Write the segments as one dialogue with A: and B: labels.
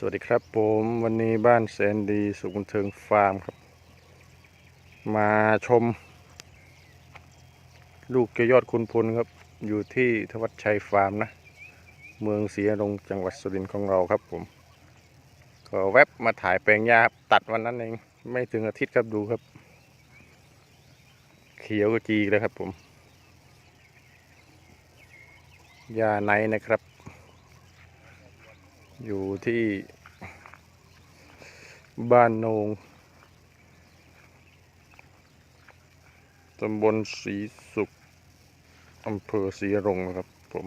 A: สวัสดีครับผมวันนี้บ้านแสนดีสุขบันเทิงฟาร์มครับ มาชม ลูกเกยยอดคุณพลครับ อยู่ที่ทวัดชัยฟาร์มนะ เมืองศรีนรงจังหวัดสุรินทร์ของเราครับผม ก็แวบมาถ่ายแปลงหญ้าครับตัดวันนั้นเองไม่ถึงอาทิตย์ครับดูครับ เขียวกระจีเลยครับผมหญ้าไนนะครับ อยู่ที่บ้านโนงตำบลศรีสุขอำเภอศรีรงนะครับ ผม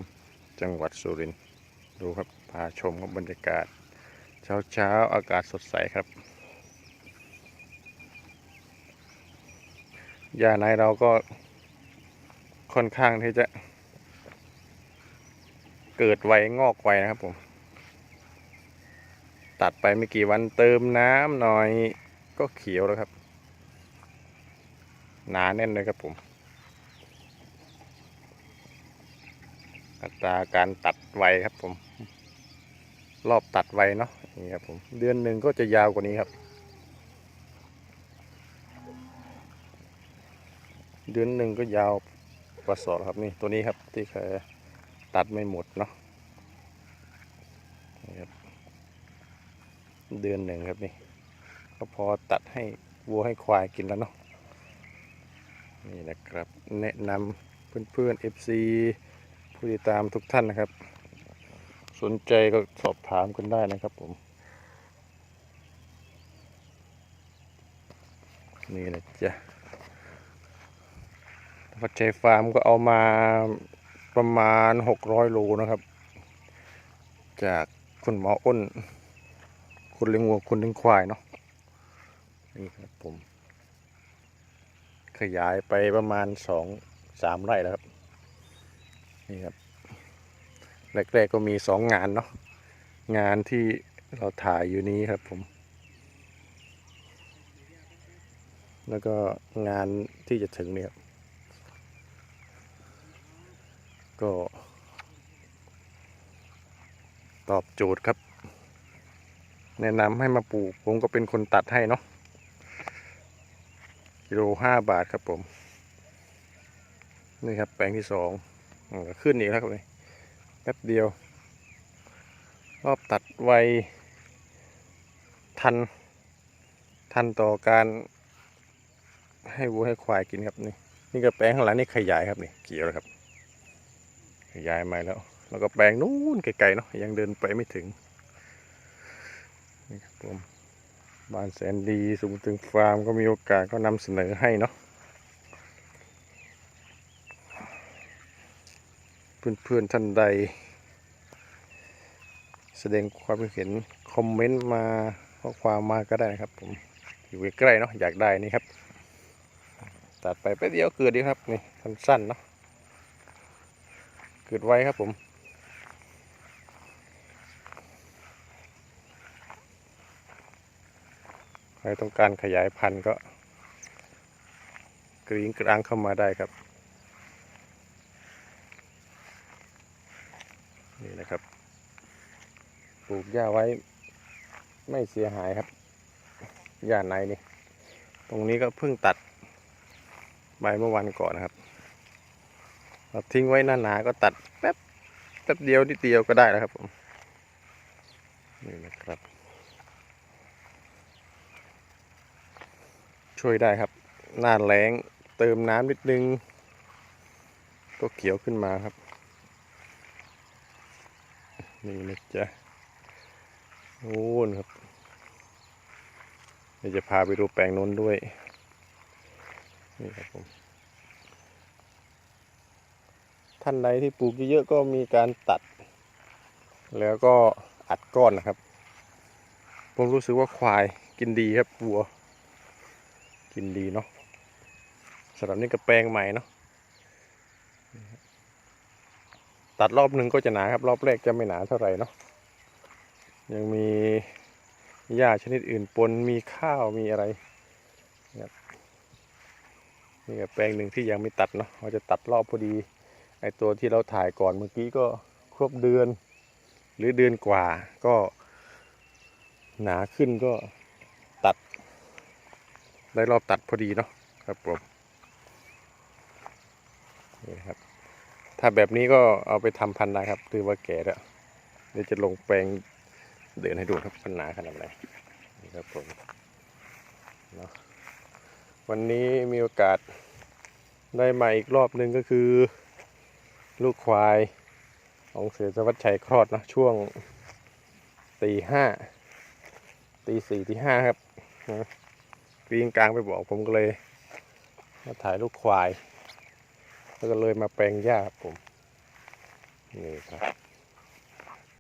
A: จังหวัดสุรินทร์ดูครับพาชมครับบรรยากาศ เช้าเช้าๆอากาศสดใสครับยาในเราก็ค่อนข้างที่จะเกิดไวงอกไวนะครับผม ตัดไปไม่กี่วันเติมน้ำหน่อยก็เขียวแล้วครับ หนาแน่นเลยครับผม อัตราการตัดไวครับผม รอบตัดไวเนาะนี่ครับผม เดือนหนึ่งก็จะยาวกว่านี้ครับ เดือนหนึ่งก็ยาวกว่าสองครับนี่ตัวนี้ครับที่เคยตัดไม่หมดเนาะนี่ครับ เดือนหนึ่งครับนี่ก็พอตัดให้วัวให้ควายกินแล้วเนาะนี่นะครับแนะนำเพื่อนๆ FC ผู้ติดตามทุกท่านนะครับ สนใจก็สอบถามกันได้นะครับผม นี่นะจ๊ะวัดใจฟาร์มก็เอามาประมาณ 600 โลนะครับ จากคุณหมออ้น คนเลี้ยงวัวคนเลี้ยงควายเนาะนี่ครับผม ขยายไปประมาณสองสามไร่แล้วครับ นี่ครับ แรกๆก็มีสองงานเนาะงานที่เราถ่ายอยู่นี้ครับผม แล้วก็งานที่จะถึงเนี่ยก็ ตอบโจทย์ครับ แนะนำให้มาปลูก ผมก็เป็นคนตัดให้เนาะกิโลห้าบาทครับผม นี่ครับแปลงที่สองอขึ้นอีกแล้วครับนี่แป๊บเดียว รอบตัดไว ทัน ทันต่อการให้วัวให้ควายกินครับนี่นี่ก็แปลงข้างหลังนี่ขยายครับนี่เกี่ยวแล้วครับ ขยายมาแล้ว แล้วก็แปลงนู้นไกลๆเนาะยังเดินไปไม่ถึง ผมบ้านแสนดีสูงถึงฟาร์มก็มีโอกาสก็นำเสนอให้เนาะเพื่อนๆท่านใด แสดงความคิดเห็นคอมเมนต์มาข้อความมาก็ได้นะครับผมอยู่ใกล้ๆเนาะอยากได้นี่ครับ ตัดไปแป๊บเดียวเกิดดีครับนี่สั้นๆเนาะเกิดไวครับผม ใครต้องการขยายพันธุ์ก็ กรีงกลางเข้ามาได้ครับ นี่นะครับ ปลูกหญ้าไว้ไม่เสียหายครับหญ้าในนี่ ตรงนี้ก็เพิ่งตัดใบเมื่อวันก่อนนะครับเราทิ้งไว้หนาๆก็ตัดแป๊บแป๊บเดียวนิดเดียวก็ได้แล้วครับผมนี่นะครับ ช่วยได้ครับ หน้าแรงเติมน้ำนิดนึง ก็เขียวขึ้นมาครับ นี่นะจ๊ะโอ้นครับเดี๋ยวจะพาไปดูแปลงน้นด้วย นี่ครับผม ท่านใดที่ปลูกเยอะๆก็มีการตัด แล้วก็อัดก้อนนะครับ ผมรู้สึกว่าควายกินดีครับวัว กินดีเนาะสำหรับนี่ก็แปลงใหม่เนาะตัดรอบหนึ่งก็จะหนาครับ รอบแรกจะไม่หนาเท่าไหร่เนาะยังมีหญ้าชนิดอื่นปนมีข้าวมีอะไรนี่ก็แปลงหนึ่งที่ยังไม่ตัดเนาะเราจะตัดรอบพอดีไอตัวที่เราถ่ายก่อนเมื่อกี้ก็ครบเดือน หรือเดือนกว่าก็หนาขึ้นก็ ได้รอบตัดพอดีเนาะครับผมนี่ครับ ถ้าแบบนี้ก็เอาไปทำพันธุ์ได้ครับถือว่าแก่แล้วเดี๋ยวจะลงแปลงเดินให้ดูครับปัญหนาขนาดไหนนี่ครับผมเนาะวันนี้มีโอกาสได้มาอีกรอบหนึ่งก็คือ ลูกควายของเสือสวัสดิ์ชัยคลอดนะช่วงตีห้าตีสี่ตีห้าครับ นะปีนกลางไปบอกผมก็เลย มาถ่ายลูกควาย แล้วก็เลยมาแปลงหญ้าผม นี่ครับ